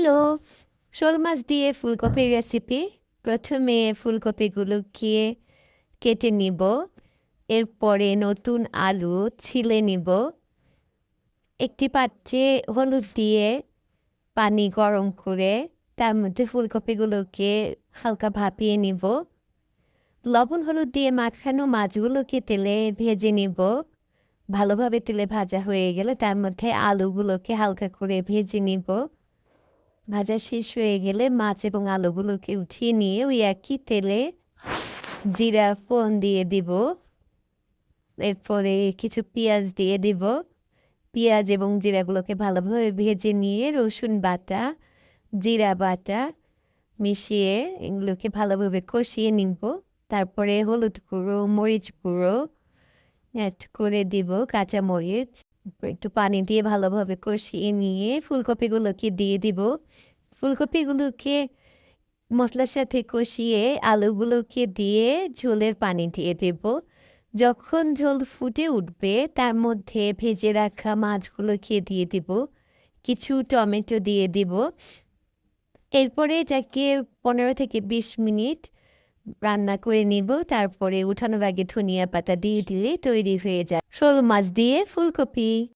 Hello শোল মাছ দিয়ে ফুলকপির রেসিপি প্রথমে ফুলকপিগুলোকে কেটে নিব, এরপরে নতুন আলু ছিলে নিব। একটি পাত্রে হলুদ দিয়ে পানি গরম করে তার মধ্যে ফুলকপিগুলোকে হালকা ভাপিয়ে নিব। লবণ হলুদ দিয়ে মাখানো মাছগুলোকে তেলে ভেজে নিব। ভালোভাবে তেলে ভাজা হয়ে গেলে তার মধ্যে আলুগুলোকে হালকা করে ভেজে নিব। ভাজা শেষ হয়ে গেলে মাছ এবং আলুগুলোকে উঠিয়ে নিয়ে ওই একই তেলে জিরা ফোন দিয়ে দিব। এরপরে কিছু পেঁয়াজ দিয়ে দিব। পেঁয়াজ এবং জিরাগুলোকে ভালোভাবে ভেজে নিয়ে রসুন বাটা, জিরা বাটা মিশিয়ে এগুলোকে ভালোভাবে কষিয়ে নিব। তারপরে হলুদ গুঁড়ো, মরিচ গুঁড়ো অ্যাড করে দিব কাঁচা মরিচ একটু পানি দিয়ে ভালোভাবে কষিয়ে নিয়ে ফুলকপিগুলোকে দিয়ে দিব। ফুলকপিগুলোকে মশলার সাথে কষিয়ে আলুগুলোকে দিয়ে ঝোলের পানি দিয়ে দেব। যখন ঝোল ফুটে উঠবে, তার মধ্যে ভেজে রাখা মাছগুলোকে দিয়ে দিব। কিছু টমেটো দিয়ে দিব। এরপরে এটাকে পনেরো থেকে বিশ মিনিট রান্না করে নিব, তারপরে উঠানো ব্যাগে ধনিয়া পাতা দিয়ে দিলে তৈরি হয়ে যায়। শোল মাছ দিয়ে ফুলকপি।